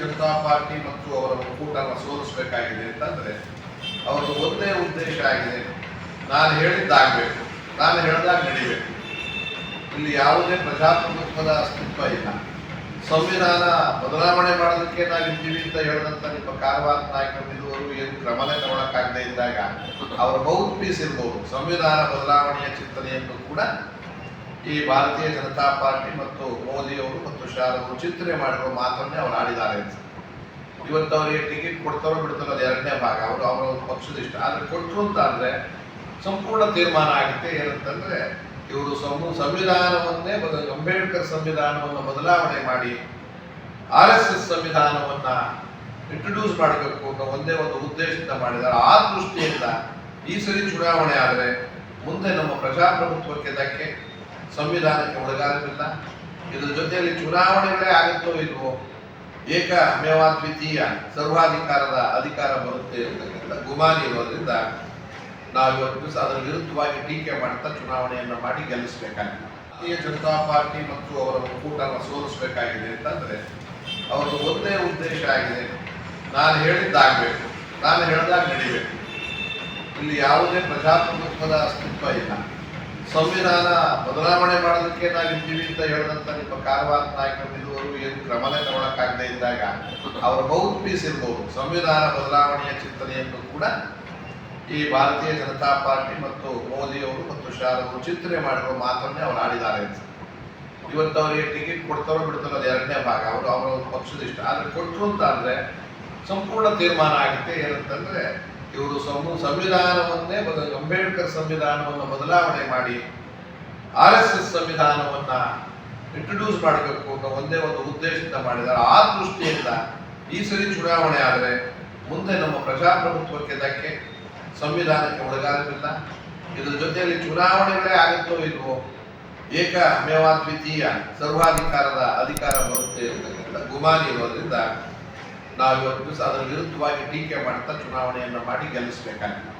Janata party ಮತ್ತು ಅವರ ಒಕ್ಕೂಟನ ಸೋಲಿಸಬೇಕಾಗಿದೆ ಅಂತಂದ್ರೆ ಅವರು ಒಂದೇ ಉದ್ದೇಶ ಆಗಿದೆ. ನಾನು ಹೇಳಿದ್ದಾಗಬೇಕು. ನಾನು ಹೇಳಿದಾಗ ನಡಿಬೇಕು. ಇಲ್ಲಿ ಯಾವುದೇ ಪ್ರಜಾಪ್ರಭುತ್ವದ ಅಸ್ತಿತ್ವ ಇಲ್ಲ. ಸಂವಿಧಾನ ಬದಲಾವಣೆ ಮಾಡೋದಕ್ಕೆ ನಾವಿದ್ದೀವಿ ಅಂತ ಹೇಳಿದಂತ ನಿಮ್ಮ ಕಾರವಾರ ನಾಯಕರು ಇರುವವರು ಏನು ಕ್ರಮನೇ ತಗೊಳಕ್ಕಾಗದೇ ಇದ್ದಾಗ, ಅವರ ಮೌತ್ ಪೀಸ್ ಇರ್ಬೋದು. ಸಂವಿಧಾನ ಬದಲಾವಣೆಯ ಚಿಂತನೆಯನ್ನು ಕೂಡ ಈ ಭಾರತೀಯ ಜನತಾ ಪಾರ್ಟಿ ಮತ್ತು ಮೋದಿಯವರು ಮತ್ತು ಶಾ ಅವರು ಚಿಂತನೆ ಮಾಡಿರುವ ಮಾತನ್ನೇ ಅವರು ಆಡಿದ್ದಾರೆ ಅಂತ. ಇವತ್ತು ಅವರಿಗೆ ಟಿಕೆಟ್ ಕೊಡ್ತಾರೋ ಬಿಡ್ತಾರೋ ಅದು ಎರಡನೇ ಭಾಗ. ಅವರು ಅವರ ಪಕ್ಷದ ಇಷ್ಟ. ಆದರೆ ಕೊಟ್ಟರು ಅಂತ ಅಂದರೆ ಸಂಪೂರ್ಣ ತೀರ್ಮಾನ ಆಗುತ್ತೆ. ಏನಂತಂದ್ರೆ ಇವರು ಸಂವಿಧಾನವನ್ನೇ ಬದ, ಅಂಬೇಡ್ಕರ್ ಸಂವಿಧಾನವನ್ನು ಬದಲಾವಣೆ ಮಾಡಿ ಆರ್ ಎಸ್ ಎಸ್ ಸಂವಿಧಾನವನ್ನು ಇಂಟ್ರೊಡ್ಯೂಸ್ ಮಾಡಬೇಕು ಅನ್ನೋ ಒಂದೇ ಒಂದು ಉದ್ದೇಶದಿಂದ ಮಾಡಿದ್ದಾರೆ. ಆ ದೃಷ್ಟಿಯಿಂದ ಈ ಸರಿ ಚುನಾವಣೆ ಆದರೆ ಮುಂದೆ ನಮ್ಮ ಪ್ರಜಾಪ್ರಭುತ್ವಕ್ಕೆ ಧಕ್ಕೆ ಸಂವಿಧಾನಕ್ಕೆ ಒಳಗಾಗಲಿಲ್ಲ. ಇದರ ಜೊತೆಯಲ್ಲಿ ಚುನಾವಣೆಗಳೇ ಆಗುತ್ತೋ ಇಲ್ವೋ, ಏಕ ಮೇವಾದ್ವಿತೀಯ ಸರ್ವಾಧಿಕಾರದ ಅಧಿಕಾರ ಬರುತ್ತೆ ಅಂತಕ್ಕಂಥ ಗುಮಾನಿ ಇರೋದ್ರಿಂದ ನಾವು ಇವತ್ತು ದಿವಸ ಅದರ ವಿರುದ್ಧವಾಗಿ ಟೀಕೆ ಮಾಡ್ತಾ ಚುನಾವಣೆಯನ್ನು ಮಾಡಿ ಗೆಲ್ಲಿಸಬೇಕಾಗಿದೆ. ಭಾರತೀಯ ಜನತಾ ಪಾರ್ಟಿ ಮತ್ತು ಅವರ ಒಕ್ಕೂಟನ ಸೋಲಿಸಬೇಕಾಗಿದೆ ಅಂತಂದ್ರೆ, ಅವರದ್ದು ಒಂದೇ ಉದ್ದೇಶ ಆಗಿದೆ. ನಾನು ಹೇಳಿದ್ದಾಗಬೇಕು. ನಾನು ಹೇಳಿದಾಗ ನಡಿಬೇಕು. ಇಲ್ಲಿ ಯಾವುದೇ ಪ್ರಜಾಪ್ರಭುತ್ವದ ಅಸ್ತಿತ್ವ ಇಲ್ಲ. ಸಂವಿಧಾನ ಬದಲಾವಣೆ ಮಾಡೋದಕ್ಕೆ ನಾವಿದ್ದೀವಿ ಅಂತ ಹೇಳಿದಂತ ನಿಮ್ಮ ಕಾರವಾರ ನಾಯಕರು ಇದುವರೆಗೂ ಏನು ಕ್ರಮನೇ ತಗೊಳಕ್ಕಾಗದೇ ಇದ್ದಾಗ ಅವರ ಮೌತ್ ಪೀಸ್ ಇರ್ಬೋದು. ಸಂವಿಧಾನ ಬದಲಾವಣೆಯ ಚಿಂತನೆಯನ್ನು ಕೂಡ ಈ ಭಾರತೀಯ ಜನತಾ ಪಾರ್ಟಿ ಮತ್ತು ಮೋದಿಯವರು ಮತ್ತು ಶಾ ಅವರು ಚಿಂತನೆ ಮಾಡಿರುವ ಮಾತನ್ನೇ ಅವರು ಆಡಿದ್ದಾರೆ ಇವತ್ತು ಅವರಿಗೆ ಟಿಕೆಟ್ ಕೊಡ್ತಾರೋ ಬಿಡ್ತಾರೋ ಅದು ಎರಡನೇ ಭಾಗ. ಅವರು ಅವರ ಪಕ್ಷದ ಇಷ್ಟ. ಆದ್ರೆ ಕೊಟ್ಟರು ಅಂತ ಅಂದರೆ ಸಂಪೂರ್ಣ ತೀರ್ಮಾನ ಆಗುತ್ತೆ ಏನಂತಂದ್ರೆ ಇವರು ಸಂವಿಧಾನವನ್ನೇ ಬದಲ ಅಂಬೇಡ್ಕರ್ ಸಂವಿಧಾನವನ್ನು ಬದಲಾವಣೆ ಮಾಡಿ ಆರ್ ಎಸ್ ಎಸ್ ಸಂವಿಧಾನವನ್ನ ಇಂಟ್ರೊಡ್ಯೂಸ್ ಮಾಡಬೇಕು ಅಂತ ಒಂದೇ ಒಂದು ಉದ್ದೇಶದಿಂದ ಮಾಡಿದ್ದಾರೆ. ಆ ದೃಷ್ಟಿಯಿಂದ ಈ ಸರಿ ಚುನಾವಣೆ ಆದರೆ ಮುಂದೆ ನಮ್ಮ ಪ್ರಜಾಪ್ರಭುತ್ವಕ್ಕೆ ಧಕ್ಕೆ ಸಂವಿಧಾನಕ್ಕೆ ಒಳಗಾಗಲಿಲ್ಲ. ಇದರ ಜೊತೆಯಲ್ಲಿ ಚುನಾವಣೆಗಳೇ ಆಗುತ್ತೋ ಇಲ್ವೋ, ಏಕ ಮೇವಾದ್ವಿತೀಯ ಸರ್ವಾಧಿಕಾರದ ಅಧಿಕಾರ ಬರುತ್ತೆ ಅಂತಕ್ಕಂಥ ಗುಮಾನಿ ಇರೋದ್ರಿಂದ ನಾವು ಇವತ್ತು ದಿವಸ ಅದರ ವಿರುದ್ಧವಾಗಿ ಟೀಕೆ ಮಾಡ್ತಾ ಚುನಾವಣೆಯನ್ನು ಮಾಡಿ ಗೆಲ್ಲಿಸಬೇಕಾಗಿದೆ.